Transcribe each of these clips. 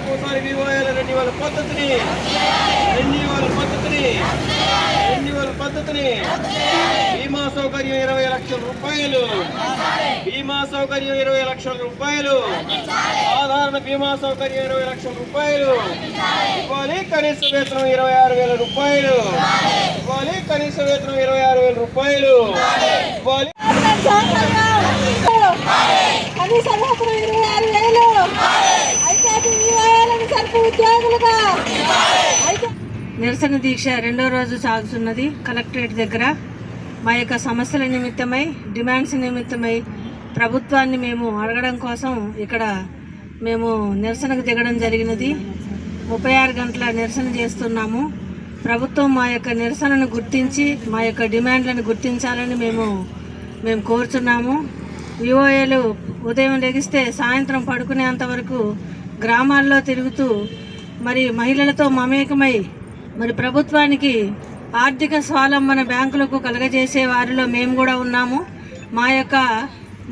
సంవత్సరాలకు ఒకసారి వివోఏల రెన్యువల్ పద్ధతిని. రెన్యువల్ పద్ధతిని. రెన్యువల్ పద్ధతిని. బీమా సౌకర్యం ఇరవై లక్షల రూపాయలు. బీమా సౌకర్యం ఇరవై లక్షల రూపాయలు. సాధారణ బీమా సౌకర్యం ఇరవై లక్షల రూపాయలు. ఇవ్వాలి కనీస వేతనం ఇరవై ఆరు వేల రూపాయలు. ఇవ్వాలి కనీస వేతనం ఇరవై ఆరు వేల రూపాయలు. ఇవ్వాలి కనీస వేతనం ఇరవై ఆరు వేలు అయితే నిరసన దీక్ష రెండో రోజు సాగుతున్నది కలెక్టరేట్ దగ్గర. మా యొక్క సమస్యల నిమిత్తమై డిమాండ్స్ నిమిత్తమై ప్రభుత్వాన్ని మేము అడగడం కోసం ఇక్కడ మేము నిరసనకు దిగడం జరిగినది. ముప్పై ఆరు గంటల నిరసన చేస్తున్నాము. ప్రభుత్వం మా యొక్క నిరసనను గుర్తించి మా యొక్క డిమాండ్లను గుర్తించాలని మేము మేము కోరుతున్నాము. విఓఏలు ఉదయం లెగిస్తే సాయంత్రం పడుకునేంత వరకు గ్రామాల్లో తిరుగుతూ మరి మహిళలతో మమేకమై మరి ప్రభుత్వానికి ఆర్థిక స్వాలంబన బ్యాంకులకు కలగజేసే వారిలో మేము కూడా ఉన్నాము. మా యొక్క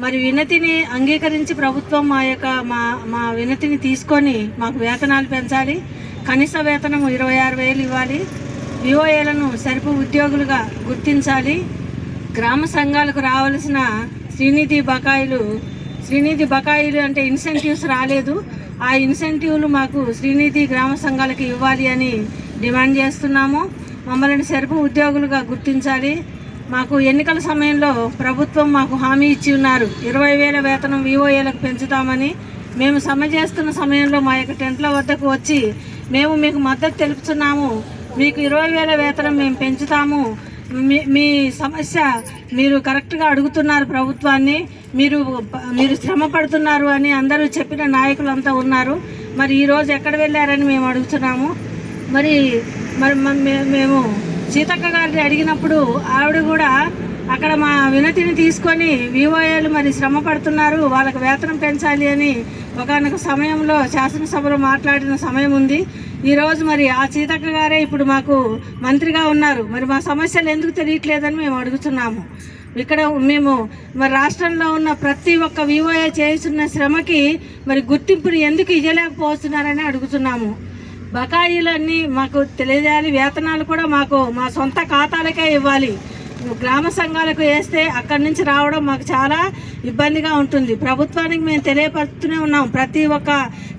మరి వినతిని అంగీకరించి ప్రభుత్వం మా యొక్క మా మా వినతిని తీసుకొని మాకు వేతనాలు పెంచాలి. కనీస వేతనం ఇరవై ఆరు వేలు ఇవ్వాలి. విఓఏలను సరిపు ఉద్యోగులుగా గుర్తించాలి. గ్రామ సంఘాలకు రావాల్సిన శ్రీనిధి బకాయిలు శ్రీనిధి బకాయిలు అంటే ఇన్సెంటివ్స్ రాలేదు. ఆ ఇన్సెంటివ్లు మాకు శ్రీనిధి గ్రామ సంఘాలకు ఇవ్వాలి అని డిమాండ్ చేస్తున్నాము. మమ్మల్ని సరుపు ఉద్యోగులుగా గుర్తించాలి. మాకు ఎన్నికల సమయంలో ప్రభుత్వం మాకు హామీ ఇచ్చి ఉన్నారు. ఇరవై వేల వేతనం వివోఏలకు పెంచుతామని. మేము సమ్మె చేస్తున్న సమయంలో మా యొక్క టెంట్ల వద్దకు వచ్చి మేము మీకు మద్దతు తెలుపుతున్నాము. మీకు ఇరవై వేల వేతనం మేము పెంచుతాము. మీ మీ సమస్య మీరు కరెక్ట్గా అడుగుతున్నారు ప్రభుత్వాన్ని మీరు మీరు శ్రమ పడుతున్నారు అని అందరూ చెప్పిన నాయకులు అంతా ఉన్నారు. మరి ఈరోజు ఎక్కడ వెళ్ళారని మేము అడుగుతున్నాము. మరి మరి మే- మేము సీతక్క గారిని అడిగినప్పుడు ఆవిడ కూడా అక్కడ మా వినతిని తీసుకొని వివోఏలు మరి శ్రమ పడుతున్నారు వాళ్ళకి వేతనం పెంచాలి అని ఒకనొక సమయంలో శాసనసభలో మాట్లాడిన సమయం ఉంది. ఈరోజు మరి ఆ సీతక్క గారే ఇప్పుడు మాకు మంత్రిగా ఉన్నారు. మరి మా సమస్యలు ఎందుకు తెలియట్లేదని మేము అడుగుతున్నాము. ఇక్కడ మేము మరి రాష్ట్రంలో ఉన్న ప్రతి ఒక్క వివోఏ చేస్తున్న శ్రమకి మరి గుర్తింపుని ఎందుకు ఇవ్వలేకపోతున్నారని అడుగుతున్నాము. బకాయిలన్నీ మాకు తెలియజేయాలి. వేతనాలు కూడా మాకు మా సొంత ఖాతాలకే ఇవ్వాలి. గ్రామ సంఘాలకు వేస్తే అక్కడి నుంచి రావడం మాకు చాలా ఇబ్బందిగా ఉంటుంది. ప్రభుత్వానికి మేము తెలియపరుస్తూనే ఉన్నాం. ప్రతి ఒక్క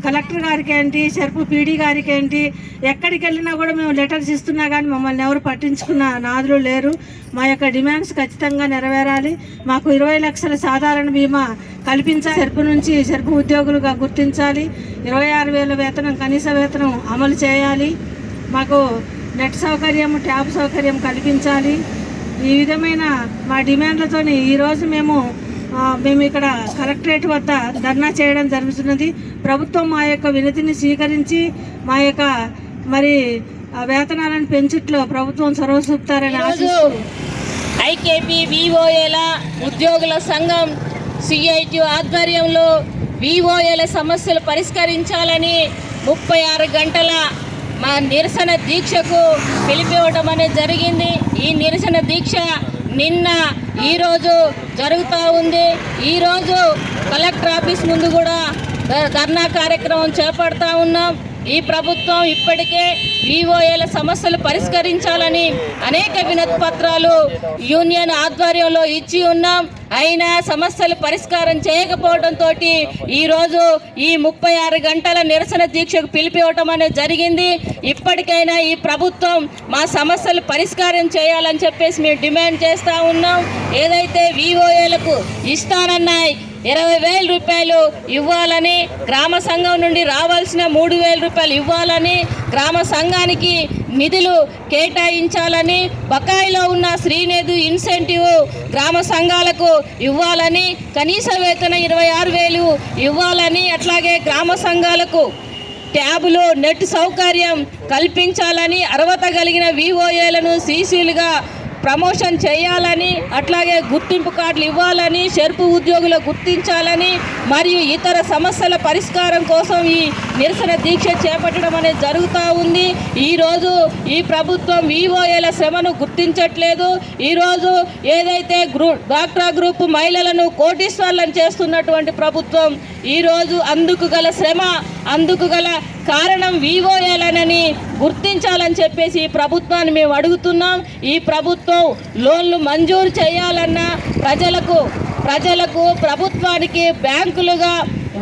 కలెక్టర్ గారికి ఏంటి చెరుపు పీడీ గారికి ఏంటి ఎక్కడికి వెళ్ళినా కూడా మేము లెటర్స్ ఇస్తున్నా కానీ మమ్మల్ని ఎవరు పట్టించుకున్న నాదులు లేరు. మా యొక్క డిమాండ్స్ ఖచ్చితంగా నెరవేరాలి. మాకు ఇరవై లక్షల సాధారణ బీమా కల్పించాలి. సెర్పు నుంచి చెరుపు ఉద్యోగులుగా గుర్తించాలి. ఇరవై ఆరు వేల వేతనం కనీస వేతనం అమలు చేయాలి. మాకు నెట్ సౌకర్యం ట్యాబ్ సౌకర్యం కల్పించాలి. ఈ విధమైన మా డిమాండ్లతోని ఈరోజు మేము మేము ఇక్కడ కలెక్టరేట్ వద్ద ధర్నా చేయడం జరుగుతున్నది. ప్రభుత్వం మా యొక్క వినతిని స్వీకరించి మా యొక్క మరి వేతనాలను పెంచుట్లో ప్రభుత్వం చొరవ చూపుతారని ఐకేపీ ఉద్యోగుల సంఘం సిఐటి ఆధ్వర్యంలో వివోఏల సమస్యలు పరిష్కరించాలని ముప్పై ఆరు గంటల మా నిరసన దీక్షకు పిలిపివ్వడం అనేది జరిగింది. ఈ నిరసన దీక్ష నిన్న ఈరోజు జరుగుతూ ఉంది. ఈరోజు కలెక్టర్ ఆఫీస్ ముందు కూడా ధర్నా కార్యక్రమం చేపడతా ఉన్నాం. ఈ ప్రభుత్వం ఇప్పటికే వివోఏల సమస్యలు పరిష్కరించాలని అనేక వినతి పత్రాలు యూనియన్ ఆధ్వర్యంలో ఇచ్చి ఉన్నాం. అయినా సమస్యలు పరిష్కారం చేయకపోవడంతో ఈరోజు ఈ ముప్పై ఆరు గంటల నిరసన దీక్షకు పిలిపివ్వటం అనేది జరిగింది. ఇప్పటికైనా ఈ ప్రభుత్వం మా సమస్యలు పరిష్కారం చేయాలని చెప్పేసి మేము డిమాండ్ చేస్తూ ఉన్నాం. ఏదైతే వివోఏలకు ఇస్తానన్నాయి ఇరవై వేల రూపాయలు ఇవ్వాలని గ్రామ సంఘం నుండి రావాల్సిన మూడు వేల రూపాయలు ఇవ్వాలని గ్రామ సంఘానికి నిధులు కేటాయించాలని బకాయిలో ఉన్న శ్రీనేధు ఇన్సెంటివ్ గ్రామ సంఘాలకు ఇవ్వాలని కనీస వేతన ఇరవై ఆరు వేలు ఇవ్వాలని అట్లాగే గ్రామ సంఘాలకు ట్యాబులు నెట్ సౌకర్యం కల్పించాలని అర్హత కలిగిన వీఓఏలను సీసీలుగా ప్రమోషన్ చేయాలని అట్లాగే గుర్తింపు కార్డులు ఇవ్వాలని షెర్పు ఉద్యోగులు గుర్తించాలని మరియు ఇతర సమస్యల పరిష్కారం కోసం ఈ నిరసన దీక్ష చేపట్టడం అనేది జరుగుతూ ఉంది. ఈరోజు ఈ ప్రభుత్వం ఈఓఏల శ్రమను గుర్తించట్లేదు. ఈరోజు ఏదైతే గ్రూ డాక్టరా గ్రూప్ మహిళలను కోటీశ్వర్లను చేస్తున్నటువంటి ప్రభుత్వం ఈరోజు అందుకు గల శ్రమ అందుకు గల కారణం వివోఏలనని గుర్తించాలని చెప్పేసి ప్రభుత్వాన్ని మేము అడుగుతున్నాం. ఈ ప్రభుత్వం లోన్లు మంజూరు చేయాలన్న ప్రజలకు ప్రజలకు ప్రభుత్వానికి బ్యాంకులుగా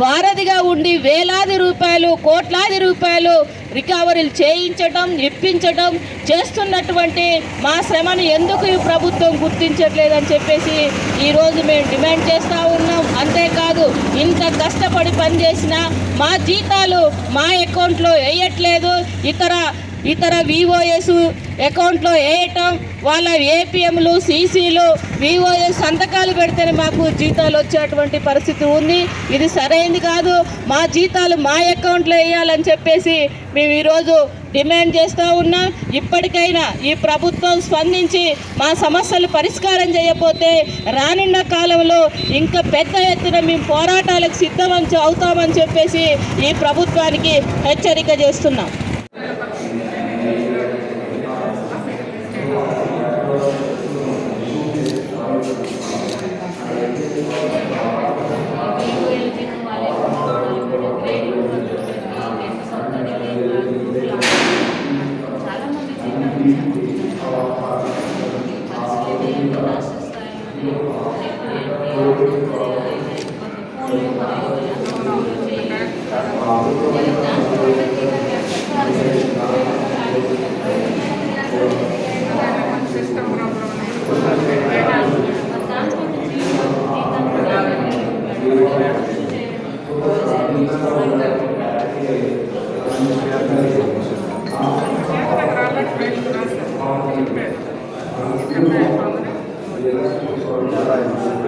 వారధిగా ఉండి వేలాది రూపాయలు కోట్లాది రూపాయలు రికవరీలు చేయించడం ఇప్పించడం చేస్తున్నటువంటి మా శ్రమను ఎందుకు ఈ ప్రభుత్వం గుర్తించట్లేదని చెప్పేసి ఈరోజు మేము డిమాండ్ చేస్తూ ఉన్నాం. అంతేకాదు ఇంత కష్టపడి పనిచేసిన మా జీతాలు మా అకౌంట్లో వేయట్లేదు. ఇతర ఇతర విఓఎస్ అకౌంట్లో వేయటం వాళ్ళ ఏపీఎంలు సీసీలు వివోఎస్ సంతకాలు పెడితేనే మాకు జీతాలు వచ్చేటువంటి పరిస్థితి ఉంది. ఇది సరైనది కాదు. మా జీతాలు మా అకౌంట్లో వేయాలని చెప్పేసి మేము ఈరోజు డిమాండ్ చేస్తూ ఉన్నాం. ఇప్పటికైనా ఈ ప్రభుత్వం స్పందించి మా సమస్యలు పరిష్కారం చేయకపోతే రానున్న కాలంలో ఇంకా పెద్ద ఎత్తున మేము పోరాటాలకు సిద్ధమని అవుతామని చెప్పేసి ఈ ప్రభుత్వానికి హెచ్చరిక చేస్తున్నాం.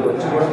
వచ్చి కూడా